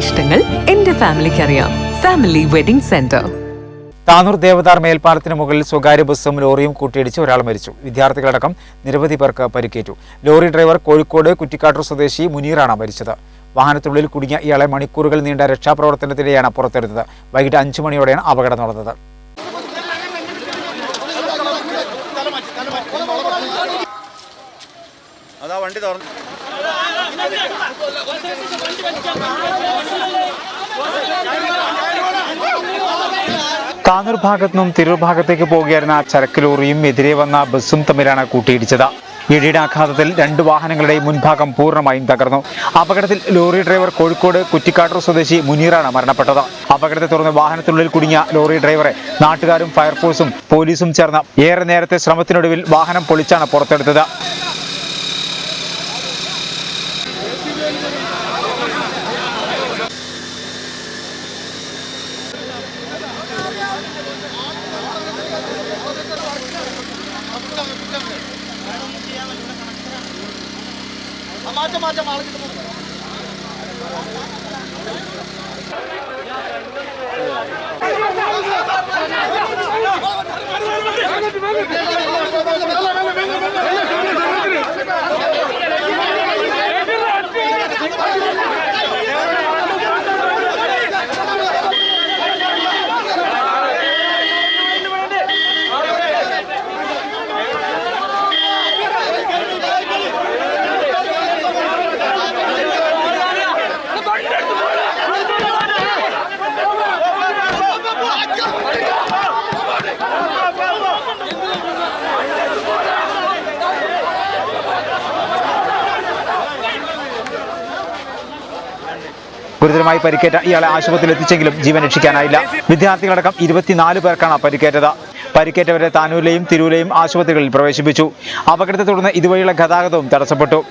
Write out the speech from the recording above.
ഇഷ്ടങ്ങൾ എന്റെ ഫാമിലിക്ക് അറിയാം family wedding centre Tanur Devadhar മേൽപ്പാലത്തിന് മുകളിൽ സ്വകാര്യ ബസ്സും ലോറിയും കൂട്ടിയിടിച്ച് ഒരാൾ മരിച്ചു. വിദ്യാർത്ഥികളടക്കം നിരവധി പേർക്ക് പരിക്കേറ്റു. ലോറി ഡ്രൈവർ കോഴിക്കോട് കുറ്റിക്കാട്ടൂർ സ്വദേശി മുനീറാണ് മരിച്ചത്. വാഹനത്തിനുള്ളിൽ കുടുങ്ങിയ ഇയാളെ മണിക്കൂറുകൾ നീണ്ട രക്ഷാപ്രവർത്തനത്തിനിടെയാണ് പുറത്തെടുത്തത്. വൈകിട്ട് അഞ്ചു മണിയോടെയാണ് അപകടം നടന്നത്. അതാ വണ്ടി തുറന്നു. താനൂർ ഭാഗത്തു നിന്നും തിരൂർ ഭാഗത്തേക്ക് പോകുകയായിരുന്ന ചരക്ക് ലോറിയും എതിരെ വന്ന ബസ്സും തമ്മിലാണ് കൂട്ടിയിടിച്ചത്. ഇടിയുടെ ആഘാതത്തിൽ രണ്ട് വാഹനങ്ങളുടെയും മുൻഭാഗം പൂർണമായും തകർന്നു. അപകടത്തിൽ ലോറി ഡ്രൈവർ കോഴിക്കോട് കുറ്റിക്കാട്ടൂർ സ്വദേശി മുനീറാണ് മരണപ്പെട്ടത്. അപകടത്തെ തുടർന്ന് വാഹനത്തിനുള്ളിൽ കുടുങ്ങിയ ലോറി ഡ്രൈവറെ നാട്ടുകാരും ഫയർഫോഴ്സും പോലീസും ചേർന്ന് ഏറെ നേരത്തെ ശ്രമത്തിനൊടുവിൽ വാഹനം പൊളിച്ചാണ് പുറത്തെടുത്തത്. മാറ്റം മാറ്റം ആൾ കിട്ടുന്നു ഗുരുതരമായി പരിക്കേറ്റ ഇയാളെ ആശുപത്രിയിൽ എത്തിച്ചെങ്കിലും ജീവൻ രക്ഷിക്കാനായില്ല. വിദ്യാർത്ഥികളടക്കം ഇരുപത്തിനാല് പേർക്കാണ് പരിക്കേറ്റത്. പരിക്കേറ്റവരെ താനൂരിലെയും തിരൂരിലെയും ആശുപത്രികളിൽ പ്രവേശിപ്പിച്ചു. അപകടത്തെ തുടർന്ന് ഇതുവഴിയുള്ള ഗതാഗതവും തടസ്സപ്പെട്ടു.